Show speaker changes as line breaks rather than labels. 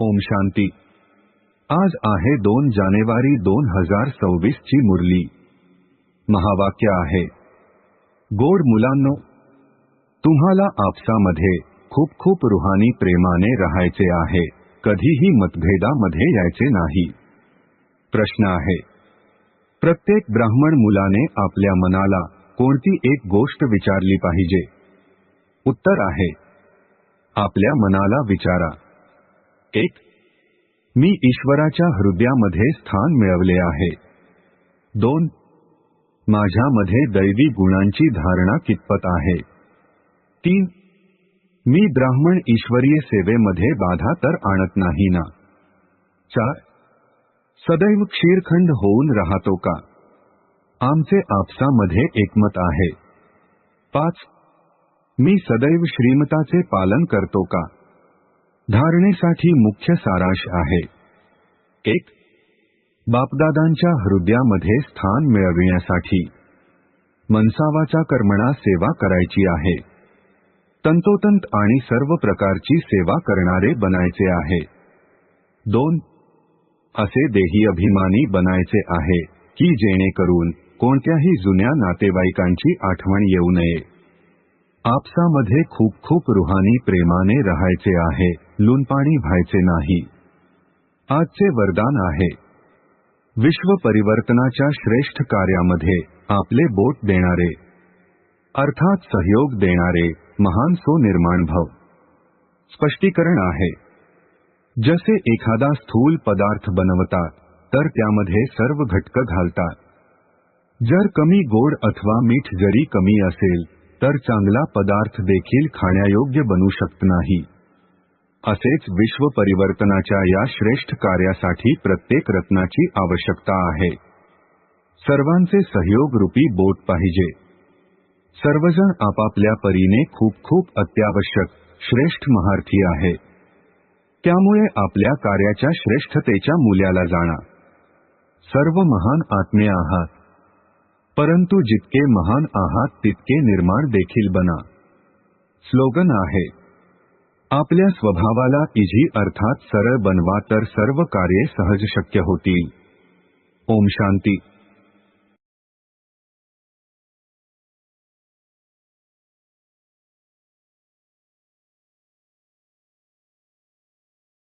ओम शांती। आज आहे दोन जानेवारी दोन हजार सव्वीस ची मुरली। महावाक्य आहे गोड मुलांनो तुम्हाला आपसामध्ये खूप खूप रुहानी प्रेमाने राहायचे आहे कधीही मतभेदामध्ये यायचे नाही. प्रश्न आहे प्रत्येक ब्राह्मण मुलाने आपल्या मनाला कोणती एक गोष्ट विचारली पाहिजे? उत्तर आहे आपल्या मनाला विचारा. एक मी ईश्वराच्या हृदयामध्ये स्थान मिळवले आहे. दोन माझ्यामध्ये दैवी गुणांची धारणा कितपत आहे? तीन मी ब्राह्मण ईश्वरीय सेवेमध्ये बाधा तर आणत नाही ना? चार सदैव क्षीरखंड होऊन राहतो का? आमचे आपसामध्ये एकमत आहे. पाच मी सदैव श्रीमताचे पालन करतो का? धारणेसाठी मुख्य सारांश आहे. एक बापदादांच्या हृदयामध्ये स्थान मिळविण्यासाठी. मनसावाचा कर्मणा सेवा करायची आहे. तंतोतंत आणि सर्व प्रकारची सेवा करणारे बनायचे आहे. दोन असे देही अभिमानी बनायचे आहे की जेणेकरून कोणत्याही जुन्या नातेवाईकांची आठवण येऊ नये. आपसामध्ये खूप खूप रुहानी प्रेमाने राहायचे आहे. लुनपाणी व्हायचे नाही. आजचे वरदान आहे. विश्व परिवर्तनाच्या श्रेष्ठ कार्यामध्ये आपले बोट देणारे अर्थात सहयोग देणारे महान सो निर्माण भव स्पष्टीकरण आहे. जसे एखादा स्थूल पदार्थ बनवतात तर त्यामध्ये सर्व घटक घालतात. जर कमी गोड अथवा मीठ जरी कमी असेल तर चांगला पदार्थ देखील खाण्यायोग्य बनू शकत नाही. असेच विश्व परिवर्तनाच्या या श्रेष्ठ कार्यासाठी प्रत्येक रत्नाची आवश्यकता आहे. सर्वांचे सहयोग रूपी बोट पाहिजे. सर्वजण आपापल्या परीने खूप खूप अत्यावश्यक श्रेष्ठ महार्थी आहे. त्यामुळे आपल्या कार्याच्या श्रेष्ठतेच्या मूल्याला जाणा. सर्व महान आत्मे आहात. परंतु जितके महान आहात तितके निर्माण देखील बना. स्लोगन आहे आपल्या स्वभावाला इझी अर्थात सरळ बनवा तर सर्व कार्ये सहज शक्य होतील. ओम शांती.